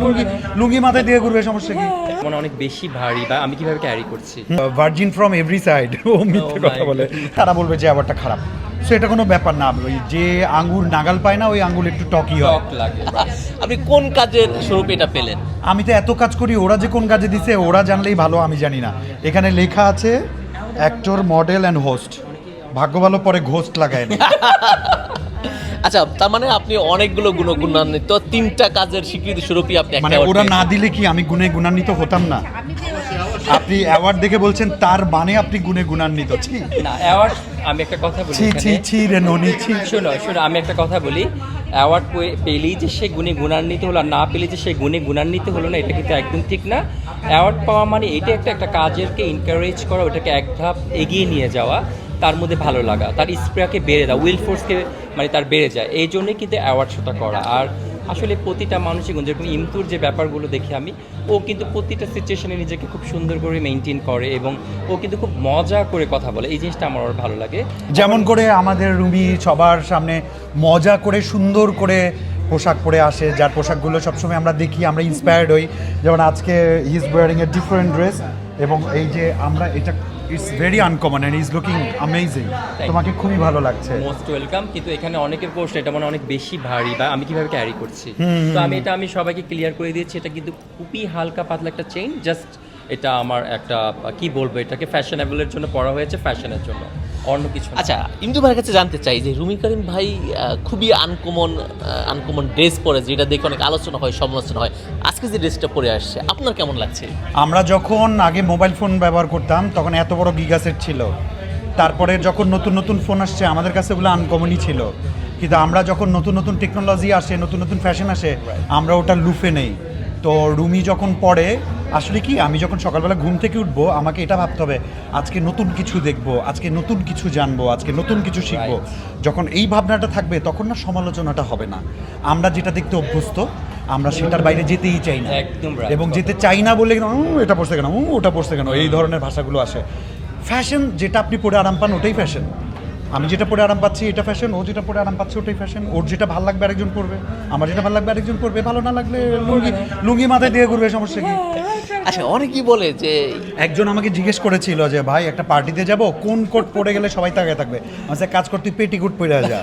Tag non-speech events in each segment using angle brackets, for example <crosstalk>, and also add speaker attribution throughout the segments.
Speaker 1: লুঙ্গি লুঙ্গি মাথায় দিয়ে ঘুরবে সমস্যা কি?
Speaker 2: মনে অনেক বেশি ভারী বা আমি কীভাবে ক্যারি করছি?
Speaker 1: ভার্জিন ফ্রম এভরি সাইড ও মিথ্যে
Speaker 2: Oh
Speaker 1: কথা বলে। তারা বলবে যে আবারটা খারাপ। সো এটা কোনো ব্যাপার না ওই যে আঙ্গুর নাগাল পায় না ওই আঙ্গুর একটু টকই হয়।
Speaker 2: টক লাগে
Speaker 3: আপনি কোন কাজের স্বরূপ এটা পেলেন?
Speaker 1: আমি তো এত কাজ করি ওরা যে কোন কাজে দিছে ওরা জানলেই ভালো আমি জানি না। এখানে লেখা আছে অ্যাক্টর মডেল অ্যান্ড হোস্ট ভাগ্য ভালো পরে ঘোস্ট লাগায় না। <laughs>
Speaker 3: আচ্ছা তার মানে আপনি অনেকগুলো গুণ গুণান্বিত তিনটা কাজের স্বীকৃতি স্বরূপই আপনি
Speaker 1: মানে ওরা না দিলে কি আমি গুণে গুণান্বিত হতাম না? আপনি অ্যাওয়ার্ড দেখে বলছেন তার মানে আপনি গুণে গুণান্বিত। ছি।
Speaker 2: না অ্যাওয়ার্ড আমি একটা কথা বলি
Speaker 1: ছি ছি ছি রে ননি ছি।
Speaker 2: শোনো শোনো আমি একটা কথা বলি। অ্যাওয়ার্ড পেলেই যে সে গুণে গুণান্বিত হলো আর না পেলে যে সে গুণে গুণান্বিত হলো না এটা কিন্তু একদম ঠিক না। অ্যাওয়ার্ড পাওয়া মানে এটা একটা একটা কাজেরকে এনকারেজ করা ওটাকে এক ধাপ এগিয়ে নিয়ে যাওয়া। তার মধ্যে ভালো লাগা। তার স্প্রেয়াকে বেড়ে দেওয়া উইল ফোর্সকে মানে তার বেড়ে যায়। এই জন্যই কিন্তু অ্যাওয়ার্ড শোটা করা। আর আসলে প্রতিটা মানুষই যেরকম ইমতুর যে ব্যাপারগুলো দেখি আমি, ও কিন্তু প্রতিটা সিচুয়েশনে নিজেকে খুব সুন্দর করে মেনটেন করে এবং ও কিন্তু খুব মজা করে কথা বলে। এই জিনিসটা আমার ভালো লাগে।
Speaker 1: যেমন করে আমাদের রুমি সবার সামনে মজা করে, সুন্দর করে পোশাক পরে আসে। যার পোশাকগুলো সবসময় আমরা দেখি, আমরা ইন্সপায়ার্ড হই। যেমন আজকে he is wearing a different dress এবং এই যে আমরা এটা it's very uncommon and is looking amazing তোমাকে খুবই ভালো লাগছে।
Speaker 2: মোস্ট ওয়েলকাম কিন্তু এখানে অনেকের প্রশ্ন এটা মানে অনেক বেশি ভারী বা আমি কীভাবে ক্যারি করছি? তো আমি এটা আমি সবাইকে ক্লিয়ার করে দিয়েছি এটা কিন্তু খুবই হালকা পাতলা একটা চেইন জাস্ট এটা আমার একটা কি বলব এটাকে ফ্যাশনেবলের জন্য পড়া হয়েছে ফ্যাশনের জন্য। অন্য কিছু
Speaker 3: আচ্ছা ইন্দু ভাইয়ের কাছে জানতে চাই যে রুমি করিম ভাই খুবই আনকমন আনকমন ড্রেস পরে যেটা দেখে অনেক আলোচনা হয় সমালোচনা হয়। আজকে যে ড্রেসটা পরে আসছে আপনার কেমন লাগছে?
Speaker 1: আমরা যখন আগে মোবাইল ফোন ব্যবহার করতাম তখন এত বড় গিগা সেট ছিল। তারপরে যখন নতুন নতুন ফোন আসছে আমাদের কাছে ওগুলো আনকমনই ছিল। কিন্তু আমরা যখন নতুন নতুন টেকনোলজি আসে নতুন নতুন ফ্যাশন আসে আমরা ওটা লুফে নেই। তো রুমি যখন পড়ে আসলে কি আমি যখন সকালবেলা ঘুম থেকে উঠবো আমাকে এটা ভাবতে হবে আজকে নতুন কিছু দেখব আজকে নতুন কিছু জানব আজকে নতুন কিছু শিখব। যখন এই ভাবনাটা থাকবে তখন না সমালোচনাটা হবে না। আমরা যেটা দেখতে অভ্যস্ত আমরা সেটার বাইরে যেতেই চাই না।
Speaker 2: একদম
Speaker 1: এবং যেতে চাই না বলে এটা পড়ছে কেন? ওটা পড়ছে কেন? এই ধরনের ভাষাগুলো আসে। ফ্যাশন যেটা আপনি পরে আরাম পান ওটাই ফ্যাশন আমি যেটা পরে আরাম পাচ্ছি এটা ফ্যাশন ও যেটা পরে আরাম পাচ্ছে ওটাই ফ্যাশন ওর যেটা ভালো লাগবে আরেকজন করবে আমার যেটা ভালো লাগবে আরেকজন করবে ভালো না লাগলে লুঙ্গি লুঙ্গি মাথায় দিয়ে ঘুরবে সমস্যা কি?
Speaker 3: আচ্ছা অনেকেই বলে যে
Speaker 1: একজন আমাকে জিজ্ঞেস করেছিল যে ভাই একটা পার্টিতে যাব কোন কোট পরে গেলে সবাই তাকায় থাকবে? আমি কাজ করতে পেটিকোট পেটিকুট পরে যা।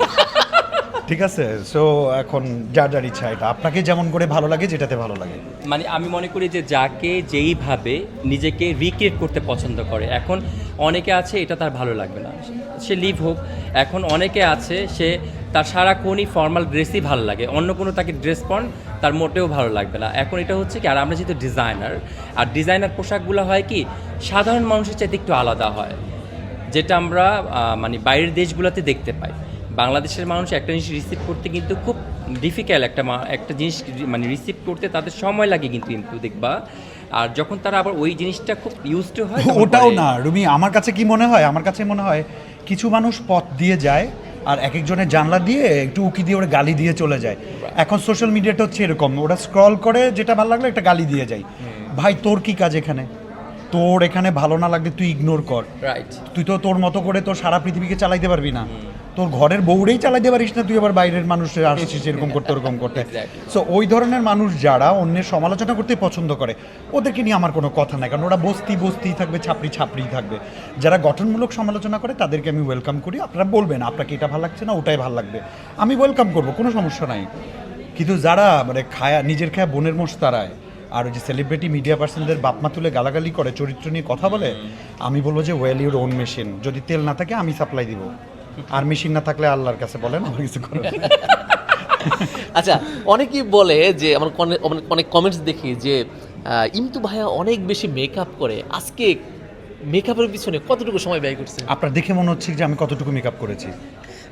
Speaker 1: ঠিক আছে? সো এখন যার যার ইচ্ছা এটা। আপনাকে যেমন করে ভালো লাগে, যেটাতে ভালো লাগে।
Speaker 2: মানে আমি মনে করি যে যাকে যেইভাবে নিজেকে রিক্রিয়েট করতে পছন্দ করে। এখন অনেকে আছে, এটা তার ভালো লাগবে না। সে লিভ হোক। এখন অনেকে আছে, সে তার সারাক্ষণই ফর্মাল ড্রেসই ভালো লাগে। অন্য কোনো তাকে ড্রেস পন তার মোটেও ভালো লাগবে না। এখন এটা হচ্ছে কি, আর আমরা যেহেতু ডিজাইনার আর ডিজাইনার পোশাকগুলো হয় কি, সাধারণ মানুষের চাইতে একটু আলাদা হয়। যেটা আমরা মানে বাইরের দেশগুলোতে দেখতে পাই। বাংলাদেশের মানুষ একটা জিনিস রিসিভ করতে কিন্তু খুব ডিফিকাল্ট একটা একটা জিনিস মানে রিসিভ করতে তাদের সময় লাগে কিন্তু কিন্তু দেখবা। আর যখন তারা আবার ওই জিনিসটা খুব ইউজ টু হয়
Speaker 1: ওটাও না। রুমি আমার কাছে কি মনে হয়? আমার কাছে মনে হয় কিছু মানুষ পথ দিয়ে যায় আর এক একজনের জানলা দিয়ে একটু উকি দিয়ে ওরা গালি দিয়ে চলে যায়। এখন সোশ্যাল মিডিয়াটা হচ্ছে এরকম। ওরা স্ক্রল করে যেটা ভালো লাগল একটা গালি দিয়ে যায়। ভাই তোর কি কাজ এখানে? তোর এখানে ভালো না লাগলে তুই ইগনোর কর।
Speaker 2: রাইট
Speaker 1: তুই তো তোর মতো করে তোর সারা পৃথিবীকে চালাইতে পারবি না। তোর ঘরের বউরেই চালাইতে পারিস না তুই আবার বাইরের মানুষের আসছিস এরকম করতে ওরকম করতে. সো ওই ধরনের মানুষ যারা অন্যের সমালোচনা করতে পছন্দ করে ওদেরকে নিয়ে আমার কোনো কথা নাই কারণ ওরা বস্তি বস্তি থাকবে ছাপড়ি ছাপড়ি থাকবে। যারা গঠনমূলক সমালোচনা করে তাদেরকে আমি ওয়েলকাম করি। আপনারা বলবেন আপনাকে এটা ভালো লাগছে না ওটাই ভালো লাগবে। আমি ওয়েলকাম করব কোনো সমস্যা নাই। কিন্তু যারা মানে খায়া নিজের খায়া বোনের মোষ তারায় আর ওই যে সেলিব্রিটি মিডিয়া পার্সনদের বাপমা তুলে গালাগালি করে চরিত্র নিয়ে কথা বলে আমি বলব যে ওয়েল ইউর ওন মেশিন যদি তেল না থাকে আমি সাপ্লাই দিব। আর মেশিন না থাকলে আল্লাহর কাছে বলেন, আমার কিছু করার
Speaker 3: আচ্ছা অনেকেই বলে যে, আমার অনেক- কমেন্টস দেখি যে ইমতু ভাইয়া অনেক বেশি মেকআপ করে। আজকে মেকআপের পিছনে কতটুকু সময় ব্যয় করছে?
Speaker 1: আপনার দেখে মনে হচ্ছে যে আমি কতটুকু মেকআপ করেছি।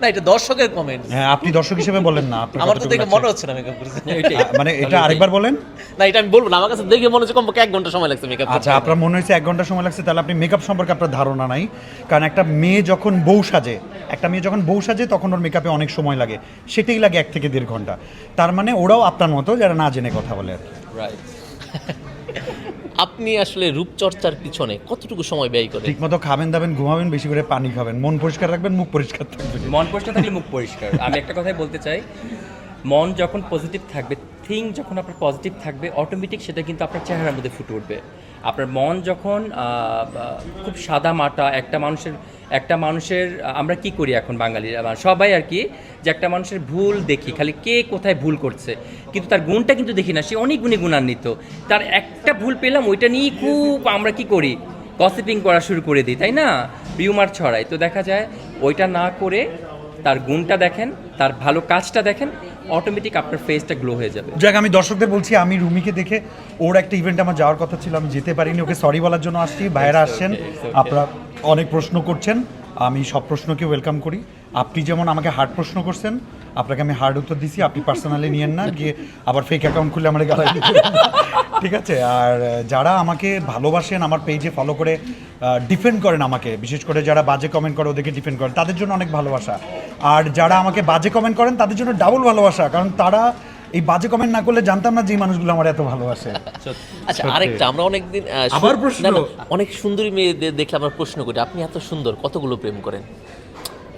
Speaker 3: না এটা দর্শকের কমেন্ট
Speaker 1: হ্যাঁ আপনি দর্শক হিসেবে বলেন না আপনার
Speaker 3: আমার তো দেখে মনে হচ্ছে না মেকআপ করেছে
Speaker 2: এটাই।
Speaker 1: আ, মানে এটা আরেকবার বলেন।
Speaker 3: না এটা আমি বলব না আমার কাছে দেখে মনে হচ্ছে কমপক্ষে এক ঘণ্টা সময় লাগছে মেকআপ
Speaker 1: আচ্ছা আপনার মনে হয়েছে এক ঘণ্টা সময় লাগছে তাহলে আপনি মেকআপ সম্পর্কে আপনার ধারণা নাই। কারণ একটা মেয়ে যখন বউ সাজে একটা মেয়ে যখন বউ সাজে তখন ওর মেকআপে অনেক সময় লাগে। সেটাই লাগে এক থেকে দেড় ঘণ্টা। তার মানে ওরাও আপনার মতো যারা না জেনে কথা বলে আর কি।
Speaker 2: রাইট <laughs>
Speaker 3: আপনি আসলে রূপচর্চার পিছনে কতটুকু সময় ব্যয় করেন?
Speaker 1: ঠিকমতো খাবেন দাবেন ঘুমাবেন বেশি করে পানি খাবেন। মন পরিষ্কার রাখবেন মুখ পরিষ্কার থাকবে
Speaker 2: মন পরিষ্কার থাকলে মুখ পরিষ্কার। আমি একটা কথাই বলতে চাই মন যখন পজিটিভ থাকবে থিং যখন আপনার পজিটিভ থাকবে অটোমেটিক সেটা কিন্তু আপনার চেহারার মধ্যে ফুটে উঠবে। আপনার মন যখন খুব সাদা মাটা, একটা মানুষের একটা মানুষের আমরা কি করি এখন বাঙালিরা সবাই আর কি, যে একটা মানুষের ভুল দেখি, খালি কে কোথায় ভুল করছে। কিন্তু তার গুণটা কিন্তু দেখি না, সে অনেক গুণে গুণান্বিত। তার একটা ভুল পেলাম, ওইটা নিয়ে খুব আমরা কি করি? গসিপিং করা শুরু করে দিই, তাই না? রিউমার ছড়াই। তো দেখা যায়, ওইটা না করে তার গুণটা দেখেন তার ভালো কাজটা দেখেন অটোমেটিক আপনার ফেসটা গ্লো হয়ে যাবে।
Speaker 1: যাক আমি দর্শকদের বলছি আমি রুমিকে দেখে ওর একটা ইভেন্ট আমার যাওয়ার কথা ছিল আমি যেতে পারিনি ওকে সরি বলার জন্য আসছি। ভাইয়েরা আসছেন আপনারা অনেক প্রশ্ন করছেন আমি সব প্রশ্নকে ওয়েলকাম করি। আপনি যেমন আমাকে হার্ড প্রশ্ন করছেন আপনাকে আমি হার্ড উত্তর দিছি আপনি পার্সোনালি নিয়েন না গিয়ে আবার ফেক অ্যাকাউন্ট খুলে আমার গালায় দিবেন। না। ঠিক আছে? আর যারা আমাকে ভালোবাসেন আমার পেজে ফলো করে ডিফেন্ড করেন আমাকে বিশেষ করে যারা বাজে কমেন্ট করে ওদেরকে ডিফেন্ড করেন তাদের জন্য অনেক ভালোবাসা। আর যারা আমাকে বাজে কমেন্ট করেন তাদের জন্য ডাবল ভালোবাসা কারণ তারা এই বাজে কমেন্ট না করলে জানতাম না যে মানুষগুলো আমার এত ভালোবাসে।
Speaker 3: আচ্ছা আরেকটা আমরা অনেকদিন
Speaker 1: আবার প্রশ্ন?
Speaker 3: অনেক সুন্দরী মেয়েদের দেখলে আমরা প্রশ্ন করি আপনি এত সুন্দর কতগুলো প্রেম করেন?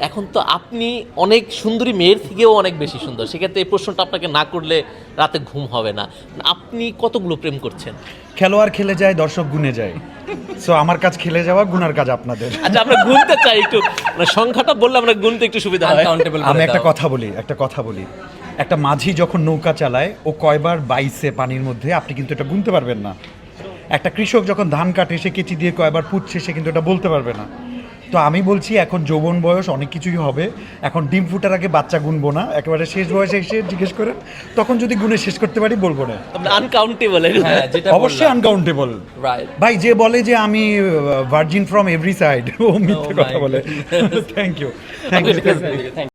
Speaker 3: এখন তো আপনি অনেক সুন্দরী মেয়ের থেকেও অনেক বেশি সুন্দর। সেক্ষেত্রে এই প্রশ্নটা আপনাকে না করলে রাতে ঘুম হবে না। আপনি কতগুলো প্রেম করছেন?
Speaker 1: খেলোয়াড় খেলে যায় দর্শক গুনে যায়। সো আমার কাজ খেলে যাওয়া গুনার কাজ আপনাদের।
Speaker 3: আচ্ছা আমরা গুনতে চাই একটু। মানে সংখ্যাটা বললে আমরা গুনতে একটু সুবিধা হয়।
Speaker 1: আমি একটা কথা বলি একটা কথা বলি। একটা মাঝি যখন নৌকা চালায় ও কয়বার বাইসে পানির মধ্যে আপনি কিন্তু এটা গুনতে পারবেন না। একটা কৃষক যখন ধান কাটে সে কেচি দিয়ে কয়বার পুচ্ছে সে কিন্তু এটা বলতে পারবে না। তো আমি বলছি এখন যৌবন বয়স অনেক কিছুই হবে। এখন ডিম ফুটার আগে বাচ্চা গুনবো না। একেবারে শেষ বয়সে এসে জিজ্ঞেস করেন তখন যদি গুনে শেষ করতে পারি বলব না।
Speaker 3: আনকাউন্টেবল
Speaker 2: হ্যাঁ
Speaker 1: অবশ্যই আনকাউন্টেবল
Speaker 2: রাইট
Speaker 1: ভাই যে বলে যে আমি ভার্জিন ফ্রম এভরি সাইড ও মিথ্যে কথা বলে। Thank you thank you